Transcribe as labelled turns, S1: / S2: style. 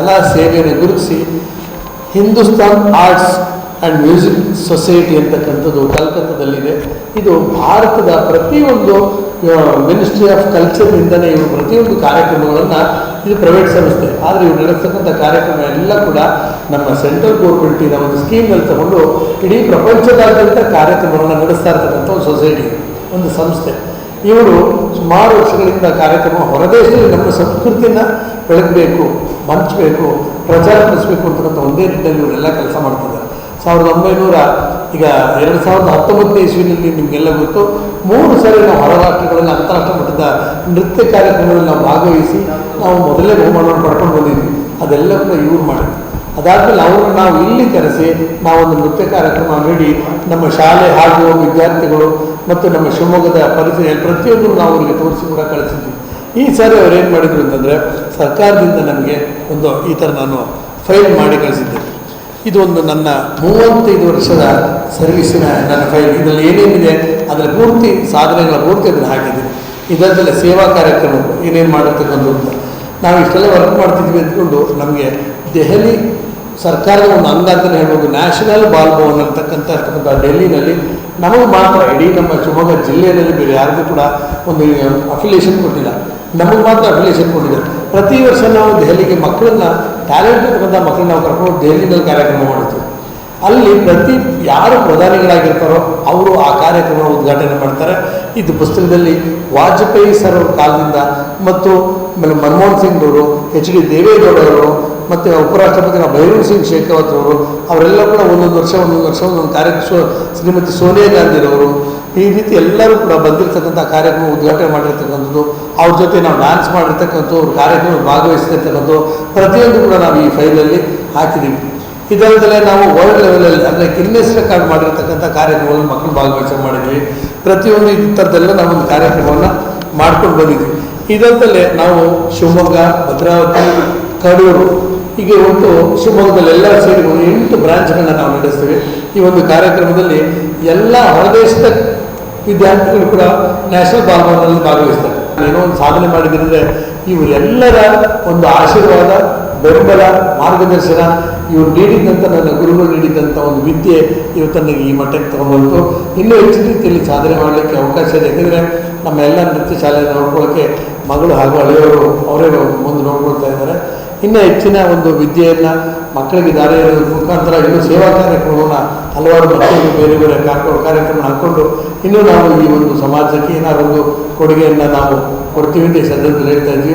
S1: ಕಲಾ ಸೇವೆಯನ್ನು ಗುರುತಿಸಿ Hindustan arts and music society ಅಂತಕ್ಕಂಥದ್ದು ಕಲ್ಕತ್ತಾದಲ್ಲಿದೆ. ಇದು ಭಾರತದ ಪ್ರತಿಯೊಂದು ಮಿನಿಸ್ಟ್ರಿ ಆಫ್ ಕಲ್ಚರ್ನಿಂದಲೇ ಇವರು ಪ್ರತಿಯೊಂದು ಕಾರ್ಯಕ್ರಮಗಳನ್ನು ಇದು ಪ್ರೈವೇಟ್ ಸಂಸ್ಥೆ ಆದರೆ ಇವರು ನಡೆಸ್ತಕ್ಕಂಥ ಕಾರ್ಯಕ್ರಮ ಎಲ್ಲ ಕೂಡ ನಮ್ಮ ಸೆಂಟ್ರಲ್ ಗೌರ್ಮೆಂಟಿನ ಒಂದು ಸ್ಕೀಮ್ನಲ್ಲಿ ತಗೊಂಡು ಇಡೀ ಪ್ರಪಂಚದಾದ್ಯಂತ ಕಾರ್ಯಕ್ರಮಗಳನ್ನು ನಡೆಸ್ತಾ ಇರ್ತಕ್ಕಂಥ ಒಂದು ಸೊಸೈಟಿ ಒಂದು ಸಂಸ್ಥೆ. ಇವರು ಸುಮಾರು ವರ್ಷಗಳಿಂದ ಕಾರ್ಯಕ್ರಮ ಹೊರದೇಶದಲ್ಲಿ ನಮ್ಮ ಸಂಸ್ಕೃತಿಯನ್ನು ಬೆಳಗಬೇಕು. ಹಂಚಬೇಕು ಪ್ರಚಾರಪಡಿಸಬೇಕು ಅಂತಕ್ಕಂಥ ಒಂದೇ ನಿಟ್ಟಿನಲ್ಲಿ ಇವರೆಲ್ಲ ಕೆಲಸ ಮಾಡ್ತಿದ್ದಾರೆ. ಸಾವಿರದ ಒಂಬೈನೂರ ಈಗ ಎರಡು ಸಾವಿರದ ಹತ್ತೊಂಬತ್ತನೇ ಇಸ್ವಿನಲ್ಲಿ ನಿಮಗೆಲ್ಲ ಗೊತ್ತು, ಮೂರು ಸಾರಿ ನಾವು ಹೊರ ರಾಷ್ಟ್ರಗಳಲ್ಲಿ ಮಟ್ಟದ ನೃತ್ಯ ಕಾರ್ಯಕ್ರಮಗಳಲ್ಲಿ ನಾವು ಭಾಗವಹಿಸಿ ನಾವು ಮೊದಲೇ ಬಹುಮಾನವನ್ನು ಪಡ್ಕೊಂಡು ಬಂದಿದ್ವಿ. ಅದೆಲ್ಲ ಕೂಡ ಇವ್ರು ಮಾಡಿದ್ವಿ ಅದಾದಮೇಲೆ ಅವ್ರನ್ನ ನಾವು ಇಲ್ಲಿ ಕರೆಸಿ ನಾವೊಂದು ನೃತ್ಯ ಕಾರ್ಯಕ್ರಮ ನೀಡಿ ನಮ್ಮ ಶಾಲೆ ಹಾಗೂ ವಿದ್ಯಾರ್ಥಿಗಳು ಮತ್ತು ನಮ್ಮ ಶಿವಮೊಗ್ಗದ ಪರಿಸರ ಪ್ರತಿಯೊಂದು ನಾವು ಅವರಿಗೆ ತೋರಿಸಿ ಕೂಡ ಕಳಿಸಿದ್ವಿ. ಈ ಸಾರಿ ಅವ್ರು ಏನು ಮಾಡಿದ್ರು ಅಂತಂದರೆ ಸರ್ಕಾರದಿಂದ ನಮಗೆ ಒಂದು ಈ ಥರ ನಾನು ಫೈಲ್ ಮಾಡಿ ಕಳಿಸಿದ್ದೆ. ಇದು ಒಂದು ನನ್ನ ಮೂವತ್ತೈದು ವರ್ಷದ ಸರ್ವಿಸಿನ ನನ್ನ ಫೈಲ್ ಇದರಲ್ಲಿ ಏನೇನಿದೆ, ಅದರ ಪೂರ್ತಿ ಸಾಧನೆಗಳ ಪೂರ್ತಿ ಅದನ್ನು ಹಾಕಿದ್ದೀನಿ ಇದರದಲ್ಲೇ ಸೇವಾ ಕಾರ್ಯಕ್ರಮಗಳು ಏನೇನು ಮಾಡಿರ್ತಕ್ಕಂಥದ್ದು ನಾವು ಇಷ್ಟೆಲ್ಲ ವರ್ಕ್ ಮಾಡ್ತಿದ್ವಿ ಅಂದ್ಕೊಂಡು ನಮಗೆ ದೆಹಲಿ ಸರ್ಕಾರದ ಒಂದು ಅಂಗ ಹೇಳ್ಬೋದು ನ್ಯಾಷನಲ್ ಬಾಲ್ ಭವನ್ ಅಂತಕ್ಕಂಥ ಇರ್ತಕ್ಕಂಥ ಡೆಲ್ಲಿನಲ್ಲಿ ನಮಗೆ ಮಾತ್ರ ಇಡೀ ನಮ್ಮ ಶಿವಮೊಗ್ಗ ಜಿಲ್ಲೆಯಲ್ಲಿ ಬೇರೆ ಯಾರಿಗೂ ಕೂಡ ಒಂದು ಅಫಿಲಿಯೇಷನ್ ಕೊಟ್ಟಿಲ್ಲ. ನಮಗೆ ಮಾತ್ರ ಅಫಿಲಿಯೇಷನ್ ಕೊಟ್ಟಿದ್ದಾರೆ ಪ್ರತಿ ವರ್ಷ ನಾವು ದೆಹಲಿಗೆ ಮಕ್ಕಳನ್ನ ಟ್ಯಾಲೆಂಟ್ ಬಂದ ಮಕ್ಕಳನ್ನ ನಾವು ಕರ್ಕೊಂಡು ದೆಹಲಿನಲ್ಲಿ ಕಾರ್ಯಕ್ರಮ ಮಾಡ್ತೀವಿ ಅಲ್ಲಿ ಪ್ರತಿ ಯಾರು ಪ್ರಧಾನಿಗಳಾಗಿರ್ತಾರೋ ಅವರು ಆ ಕಾರ್ಯಕ್ರಮ ಉದ್ಘಾಟನೆ ಮಾಡ್ತಾರೆ. ಇದು ಪುಸ್ತಕದಲ್ಲಿ ವಾಜಪೇಯಿ ಸರ್ ಅವ್ರ ಕಾಲದಿಂದ ಮತ್ತು ಆಮೇಲೆ ಮನಮೋಹನ್ ಸಿಂಗ್ ಅವರು, ಎಚ್ ಡಿ ದೇವೇಗೌಡರವರು ಮತ್ತು ಉಪರಾಷ್ಟ್ರಪತಿ ನಾವು ಭೈರವ್ ಸಿಂಗ್ ಶೇಖಾವತ್ ಅವರು, ಅವರೆಲ್ಲ ಕೂಡ ಒಂದೊಂದು ವರ್ಷ ಒಂದೊಂದು ವರ್ಷ ಒಂದೊಂದು ಕಾರ್ಯಕ್ರಮ ಶ್ರೀಮತಿ ಸೋನಿಯಾ ಗಾಂಧಿರವರು ಈ ರೀತಿ ಎಲ್ಲರೂ ಕೂಡ ಬಂದಿರತಕ್ಕಂಥ ಕಾರ್ಯಕ್ರಮ ಉದ್ಘಾಟನೆ ಮಾಡಿರ್ತಕ್ಕಂಥದ್ದು, ಅವ್ರ ಜೊತೆ ನಾವು ಡ್ಯಾನ್ಸ್ ಮಾಡಿರ್ತಕ್ಕಂಥ ಅವ್ರ ಕಾರ್ಯಕ್ರಮ ಭಾಗವಹಿಸಿರ್ತಕ್ಕಂಥದ್ದು, ಪ್ರತಿಯೊಂದು ಕೂಡ ನಾವು ಈ ಫೈಲಲ್ಲಿ ಹಾಕಿದ್ದೀವಿ ಇದಲ್ಲದೆ ನಾವು ವರ್ಲ್ಡ್ ಲೆವೆಲಲ್ಲಿ ಅಂದರೆ ಗಿನ್ನೆಸ್ ರೆಕಾರ್ಡ್ ಮಾಡಿರ್ತಕ್ಕಂಥ ಕಾರ್ಯಕ್ರಮವನ್ನು ಮಕ್ಕಳು ಭಾಗವಹಿಸಿ ಮಾಡಿದ್ವಿ. ಪ್ರತಿಯೊಂದು ಈ ನಾವು ಒಂದು ಕಾರ್ಯಕ್ರಮವನ್ನು ಮಾಡ್ಕೊಂಡು ಬಂದಿದ್ವಿ. ಇದಲ್ಲದೆ ನಾವು ಶಿವಮೊಗ್ಗ, ಭದ್ರಾವತಿ, ಕಡೂರು, ಹೀಗೆ ಒಂದು ಶಿವಮೊಗ್ಗದಲ್ಲಿ ಎಲ್ಲ ಸೇರಿ ಎಂಟು ಬ್ರಾಂಚ್ಗಳನ್ನ ನಾವು ನಡೆಸ್ತೀವಿ. ಈ ಒಂದು ಕಾರ್ಯಕ್ರಮದಲ್ಲಿ ಎಲ್ಲ ಹೊರದೇಶದ ವಿದ್ಯಾರ್ಥಿಗಳು ಕೂಡ ನ್ಯಾಷನಲ್ ಬಾಲ್ಬಾಲ್ನಲ್ಲಿ ಭಾಗವಹಿಸ್ತಾರೆ. ಏನೋ ಒಂದು ಸಾಧನೆ ಮಾಡಿದ್ರೆ ಇವರೆಲ್ಲರ ಒಂದು ಆಶೀರ್ವಾದ, ಬೆಂಬಲ, ಮಾರ್ಗದರ್ಶನ ಇವರು ನೀಡಿದಂಥ ನನ್ನ ಗುರುಗಳು ನೀಡಿದಂಥ ಒಂದು ವಿದ್ಯೆ ಇವತ್ತು ನನಗೆ ಈ ಮಟ್ಟಕ್ಕೆ ತಗೊಂಡ್ಬಂತು ಇನ್ನೂ ಹೆಚ್ಚಿನ ರೀತಿಯಲ್ಲಿ ಸಾಧನೆ ಮಾಡಲಿಕ್ಕೆ ಅವಕಾಶ ಇದೆ. ಯಾಕಂದರೆ ನಮ್ಮ ಎಲ್ಲ ನೃತ್ಯ ಶಾಲೆಯನ್ನು ನೋಡ್ಕೊಳ್ಳೋಕ್ಕೆ ಮಗಳು ಹಾಗೂ ಹಳೆಯವರು ಅವರೇ ಮುಂದೆ ನೋಡ್ಕೊಳ್ತಾ ಇದ್ದಾರೆ. ಇನ್ನೂ ಹೆಚ್ಚಿನ ಒಂದು ವಿದ್ಯೆಯನ್ನು ಮಕ್ಕಳಿಗೆ ದಾರಿ ಇರೋದ್ರ ಮುಖಾಂತರ ಇನ್ನೂ ಸೇವಾ ಕಾರ್ಯಕ್ರಮವನ್ನು ಹಲವಾರು ಮಕ್ಕಳಿಗೆ ಬೇರೆ ಬೇರೆ ಕಾರ್ಯಕ್ರಮ ಹಾಕ್ಕೊಂಡು ಇನ್ನೂ ನಾವು ಈ ಒಂದು ಸಮಾಜಕ್ಕೆ ಒಂದು ಕೊಡುಗೆಯನ್ನು ನಾವು ಕೊಡ್ತೀವಿ ಅಂತ ಈ ಸಂದರ್ಭದಲ್ಲಿ ಹೇಳ್ತಾ ಇದ್ವಿ.